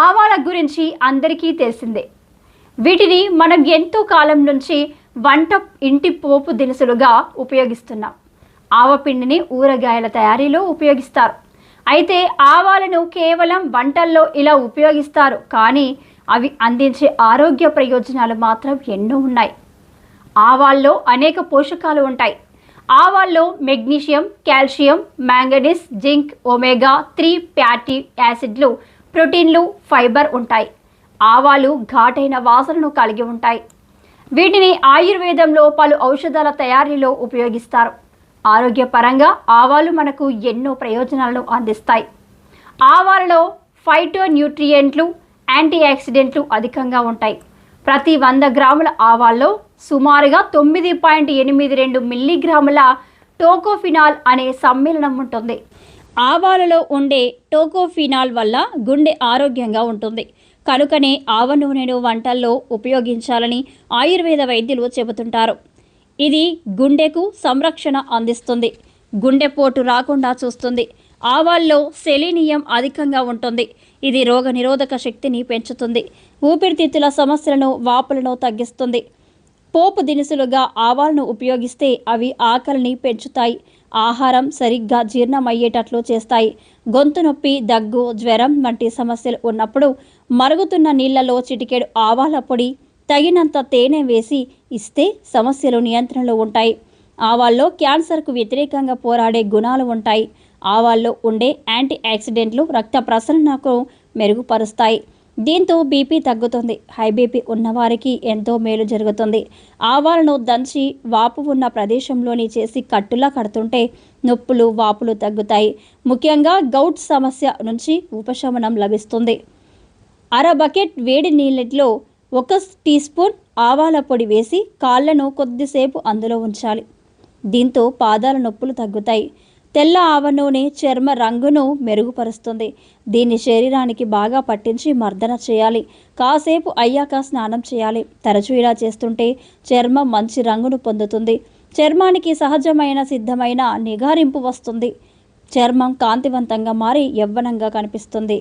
ఆవాల గురించి అందరికీ తెలిసిందే. వీటిని మనం ఎంతో కాలం నుంచి వంట ఇంటి పోపు దినుసులుగా ఉపయోగిస్తున్నాం. ఆవపిండిని ఊరగాయల తయారీలో ఉపయోగిస్తారు. అయితే ఆవాలను కేవలం వంటల్లో ఇలా ఉపయోగిస్తారు. కానీ అవి అందించే ఆరోగ్య ప్రయోజనాలు మాత్రం ఎన్నో ఉన్నాయి. ఆవాల్లో అనేక పోషకాలు ఉంటాయి. ఆవాల్లో magnesium calcium manganese zinc omega three fatty యాసిడ్లు ప్రోటీన్లు ఫైబర్ ఉంటాయి. ఆవాలు ఘాటైన వాసనను కలిగి ఉంటాయి. వీటిని ఆయుర్వేదంలో పలు ఔషధాల తయారీలో ఉపయోగిస్తారు. ఆరోగ్యపరంగా ఆవాలు మనకు ఎన్నో ప్రయోజనాలను అందిస్తాయి. ఆవాలలో ఫైటో న్యూట్రియంట్లు యాంటీ ఆక్సిడెంట్లు అధికంగా ఉంటాయి. ప్రతి వంద గ్రాముల ఆవాల్లో సుమారుగా తొమ్మిది పాయింట్ ఎనిమిది రెండు మిల్లీగ్రాముల టోకోఫినాల్ అనే సమ్మేళనం ఉంటుంది. ఆవాలలో ఉండే టోకోఫినాల్ వల్ల గుండె ఆరోగ్యంగా ఉంటుంది. కనుకనే ఆవ నూనెను వంటల్లో ఉపయోగించాలని ఆయుర్వేద వైద్యులు చెబుతుంటారు. ఇది గుండెకు సంరక్షణ అందిస్తుంది. గుండెపోటు రాకుండా చూస్తుంది. ఆవాల్లో సెలీనియం అధికంగా ఉంటుంది. ఇది రోగనిరోధక శక్తిని పెంచుతుంది. ఊపిరితిత్తుల సమస్యలను వాపులను తగ్గిస్తుంది. పోపు దినుసులుగా ఆవాలను ఉపయోగిస్తే అవి ఆకలిని పెంచుతాయి. ఆహారం సరిగ్గా జీర్ణమయ్యేటట్లు చేస్తాయి. గొంతు నొప్పి దగ్గు జ్వరం వంటి సమస్యలు ఉన్నప్పుడు మరుగుతున్న నీళ్ళలో చిటికెడు ఆవాల పొడి తగినంత తేనె వేసి ఇస్తే సమస్యలు నియంత్రణలో ఉంటాయి. ఆవాల్లో క్యాన్సర్కు వ్యతిరేకంగా పోరాడే గుణాలు ఉంటాయి. ఆవాల్లో ఉండే యాంటీ ఆక్సిడెంట్లు రక్త ప్రసరణకు మెరుగుపరుస్తాయి. దీంతో బీపీ తగ్గుతుంది. హై బీపీ ఉన్నవారికి ఎంతో మేలు జరుగుతుంది. ఆవాలను దంచి వాపు ఉన్న ప్రదేశంలోని చేసి కట్టులా కడుతుంటే నొప్పులు వాపులు తగ్గుతాయి. ముఖ్యంగా గౌట్ సమస్య నుంచి ఉపశమనం లభిస్తుంది. అర బకెట్ వేడి నీళ్ళలో ఒక టీ స్పూన్ ఆవాల పొడి వేసి కాళ్ళను కొద్దిసేపు అందులో ఉంచాలి. దీంతో పాదాల నొప్పులు తగ్గుతాయి. తెల్ల ఆవ నూనె చర్మ రంగును మెరుగుపరుస్తుంది. దీన్ని శరీరానికి బాగా పట్టించి మర్దన చేయాలి. కాసేపు అయ్యాక స్నానం చేయాలి. తరచూ ఇలా చేస్తుంటే చర్మం మంచి రంగును పొందుతుంది. చర్మానికి సహజమైన సిద్ధమైన నిగారింపు వస్తుంది. చర్మం కాంతివంతంగా మారి యవ్వనంగా కనిపిస్తుంది.